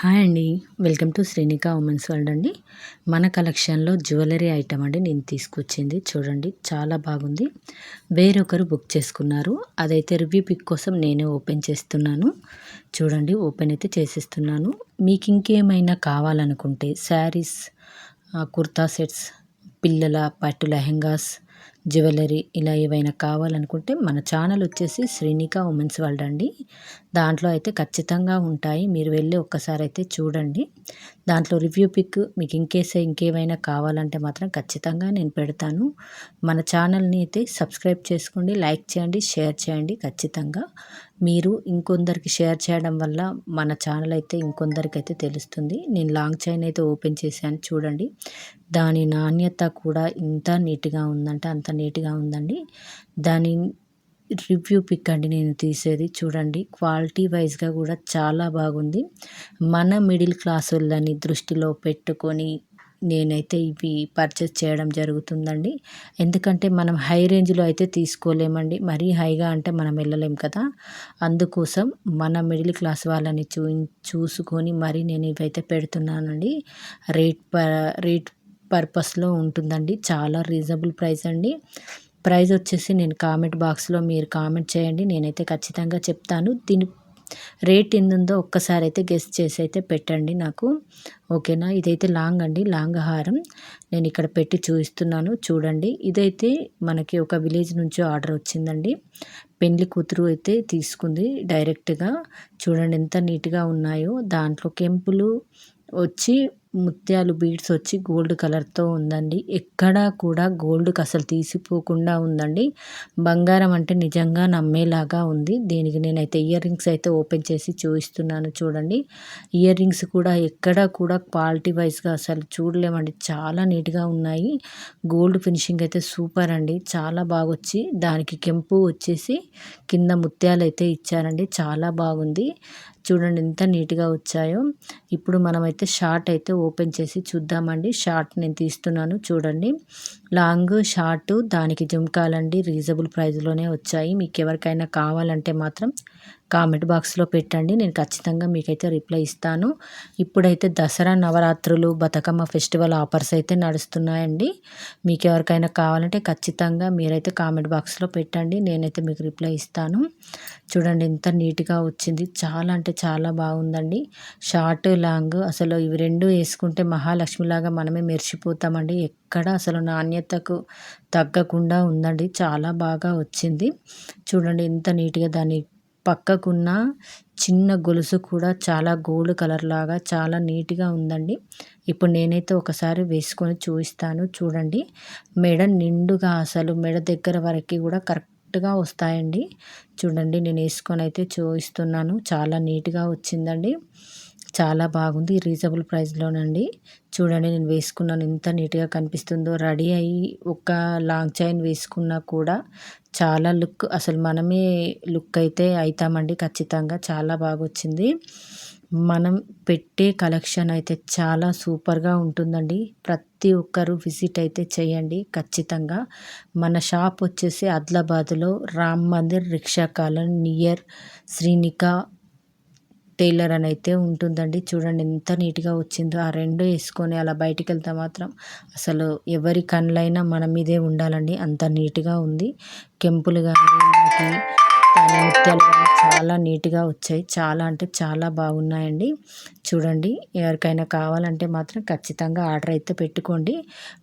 Hi అండి. Welcome to Srinika women's world అండి. మన కలెక్షన్లో జ్యువెలరీ ఐటమ్ అండి నేను తీసుకొచ్చింది. చూడండి చాలా బాగుంది. వేరొకరు బుక్ చేసుకున్నారు. అదైతే రివ్యూ పిక్ కోసం నేనే ఓపెన్ చేస్తున్నాను. చూడండి ఓపెన్ అయితే చేసేస్తున్నాను. మీకు ఇంకేమైనా కావాలనుకుంటే శారీస్ కుర్తా సెట్స్ పిల్లల పట్టు లెహెంగాస్ జ్యువెలరీ ఇలా ఏవైనా కావాలనుకుంటే మన ఛానల్ వచ్చేసి శ్రీనికా ఉమెన్స్ వరల్డ్ అండి. దాంట్లో అయితే ఖచ్చితంగా ఉంటాయి. మీరు వెళ్ళి ఒక్కసారి అయితే చూడండి. దాంట్లో రివ్యూ పిక్ మీకు ఇంకేస్ ఇంకేమైనా కావాలంటే మాత్రం ఖచ్చితంగా నేను పెడతాను. మన ఛానల్ని అయితే సబ్స్క్రైబ్ చేసుకోండి లైక్ చేయండి షేర్ చేయండి ఖచ్చితంగా. మీరు ఇంకొందరికి షేర్ చేయడం వల్ల మన ఛానల్ అయితే ఇంకొందరికి అయితే తెలుస్తుంది. నేను లాంగ్ చైన్ అయితే ఓపెన్ చేశాను చూడండి. దాని నాణ్యత కూడా ఇంత నీట్గా ఉందంటే అంత నీట్గా ఉందండి. దాని రివ్యూ పిక్ అండి నేను తీసేది. చూడండి క్వాలిటీ వైజ్గా కూడా చాలా బాగుంది. మన మిడిల్ క్లాస్ వాళ్ళని దృష్టిలో పెట్టుకొని నేనైతే ఇవి పర్చేస్ చేయడం జరుగుతుందండి. ఎందుకంటే మనం హై రేంజ్లో అయితే తీసుకోలేమండి. మరీ హైగా అంటే మనం వెళ్ళలేం కదా. అందుకోసం మన మిడిల్ క్లాస్ వాళ్ళని చూ చూసుకొని మరీ నేను ఇవైతే పెడుతున్నానండి. రేట్ ప రేట్ పర్పస్లో ఉంటుందండి. చాలా రీజనబుల్ ప్రైస్ అండి. ప్రైస్ వచ్చేసి నేను కామెంట్ బాక్స్లో మీరు కామెంట్ చేయండి. నేనైతే ఖచ్చితంగా చెప్తాను. దీని రేట్ ఉందో ఒక్కసారి అయితే గెస్ట్ చేసి అయితే పెట్టండి నాకు. ఓకేనా? ఇదైతే లాంగ్ అండి. లాంగ్ హారం నేను ఇక్కడ పెట్టి చూపిస్తున్నాను. చూడండి. ఇదైతే మనకి ఒక విలేజ్ నుంచి ఆర్డర్ వచ్చిందండి. పెళ్ళి కూతురు అయితే తీసుకుంది డైరెక్ట్గా. చూడండి ఎంత నీట్గా ఉన్నాయో. దాంట్లో కెంపులు వచ్చి ముత్యాలు బీడ్స్ వచ్చి గోల్డ్ కలర్తో ఉందండి. ఎక్కడా కూడా గోల్డ్కి అసలు తీసిపోకుండా ఉందండి. బంగారం అంటే నిజంగా నమ్మేలాగా ఉంది. దీనికి నేనైతే ఇయర్ రింగ్స్ అయితే ఓపెన్ చేసి చూపిస్తున్నాను చూడండి. ఇయర్ రింగ్స్ కూడా ఎక్కడా కూడా క్వాలిటీ వైజ్గా అసలు చూడలేమండి. చాలా నీట్గా ఉన్నాయి. గోల్డ్ ఫినిషింగ్ అయితే సూపర్ అండి. చాలా బాగా వచ్చి దానికి కెంపు వచ్చేసి కింద ముత్యాలు అయితే ఇచ్చారండి. చాలా బాగుంది. చూడండి ఎంత నీట్గా వచ్చాయో. ఇప్పుడు మనమైతే షార్ట్ అయితే ఓపెన్ చేసి చూద్దామండి. షార్ట్ నేను తీస్తున్నాను చూడండి. లాంగ్ షార్ట్ దానికి జుమ్కాలండి. రీజనబుల్ ప్రైస్లోనే వచ్చాయి. మీకు ఎవరికైనా కావాలంటే మాత్రం కామెంట్ బాక్స్లో పెట్టండి. నేను ఖచ్చితంగా మీకైతే రిప్లై ఇస్తాను. ఇప్పుడైతే దసరా నవరాత్రులు బతుకమ్మ ఫెస్టివల్ ఆఫర్స్ అయితే నడుస్తున్నాయండి. మీకు ఎవరికైనా కావాలంటే ఖచ్చితంగా మీరైతే కామెంట్ బాక్స్లో పెట్టండి. నేనైతే మీకు రిప్లై ఇస్తాను. చూడండి ఎంత నీట్గా వచ్చింది. చాలా అంటే చాలా బాగుందండి. షార్ట్ లాంగ్ అసలు ఇవి రెండు వేసుకుంటే మహాలక్ష్మిలాగా మనమే మెరిచిపోతామండి ఎక్కడ అసలు నాణ్యతకు తగ్గకుండా ఉందండి. చాలా బాగా వచ్చింది. చూడండి ఎంత నీట్గా దాన్ని పక్కకున్న చిన్న గొలుసు కూడా చాలా గోల్డ్ కలర్ లాగా చాలా నీట్గా ఉందండి. ఇప్పుడు నేనైతే ఒకసారి వేసుకొని చూపిస్తాను. చూడండి మెడ నిండుగా అసలు మెడ దగ్గర వరకు కూడా కరెక్ట్గా వస్తాయండి. చూడండి నేను వేసుకొని అయితే చూపిస్తున్నాను. చాలా నీట్గా వచ్చిందండి. చాలా బాగుంది రీజనబుల్ ప్రైస్లోనండి. చూడండి నేను వేసుకున్నాను ఎంత నీట్గా కనిపిస్తుందో. రెడీ అయ్యి ఒక లాంగ్ చైన్ వేసుకున్నా కూడా చాలా లుక్ అసలు మనమే లుక్ అయితే అవుతామండి ఖచ్చితంగా. చాలా బాగా వచ్చింది మనం పెట్టే కలెక్షన్ అయితే చాలా సూపర్గా ఉంటుందండి. ప్రతి ఒక్కరు విజిట్ అయితే చేయండి ఖచ్చితంగా. మన షాప్ వచ్చేసి ఆదిలాబాద్లో Ram Mandir rickshaw colony near Srinika tailor అని అయితే ఉంటుందండి. చూడండి ఎంత నీట్గా వచ్చిందో. ఆ రెండు వేసుకొని అలా బయటికి వెళ్తే మాత్రం అసలు ఎవరి కళ్ళైనా మన మీదే ఉండాలండి. అంత నీట్గా ఉంది. కెంపులు కానీ మనకి ముత్యాలు కానీ చాలా నీట్గా వచ్చాయి. చాలా అంటే చాలా బాగున్నాయండి. చూడండి ఎవరికైనా కావాలంటే మాత్రం ఖచ్చితంగా ఆర్డర్ అయితే పెట్టుకోండి.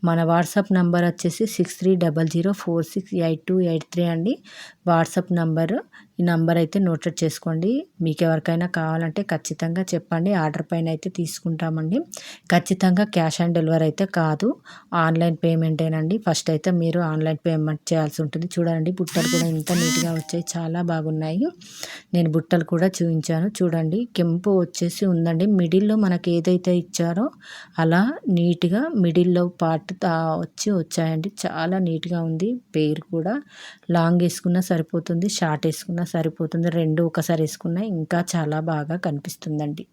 మన వాట్సాప్ నెంబర్ వచ్చేసి six three double zero four six eight two eight three అండి. WhatsApp number. ఈ నంబర్ అయితే నోటెడ్ చేసుకోండి. మీకు ఎవరికైనా కావాలంటే ఖచ్చితంగా చెప్పండి. ఆర్డర్ పైన అయితే తీసుకుంటామండి. ఖచ్చితంగా క్యాష్ ఆన్ డెలివరీ అయితే కాదు. ఆన్లైన్ పేమెంటేనండి ఫస్ట్ అయితే మీరు ఆన్లైన్ పేమెంట్ చేయాల్సి ఉంటుంది. చూడండి బుట్టలు కూడా ఇంత నీట్గా వచ్చాయి. చాలా బాగున్నాయి. నేను బుట్టలు కూడా చూపించాను. చూడండి కెంపు వచ్చేసి ఉందండి. మిడిల్లో మనకి ఏదైతే ఇచ్చారో అలా నీట్గా మిడిల్లో పార్ట్ వచ్చి వచ్చాయండి. చాలా నీట్గా ఉంది. పేరు కూడా లాంగ్ వేసుకున్నా సరిపోతుంది. షార్ట్ వేసుకున్నా సరిపోతుంది. రెండు ఒకసారి వేసుకున్నా ఇంకా చాలా బాగా కనిపిస్తుందండి.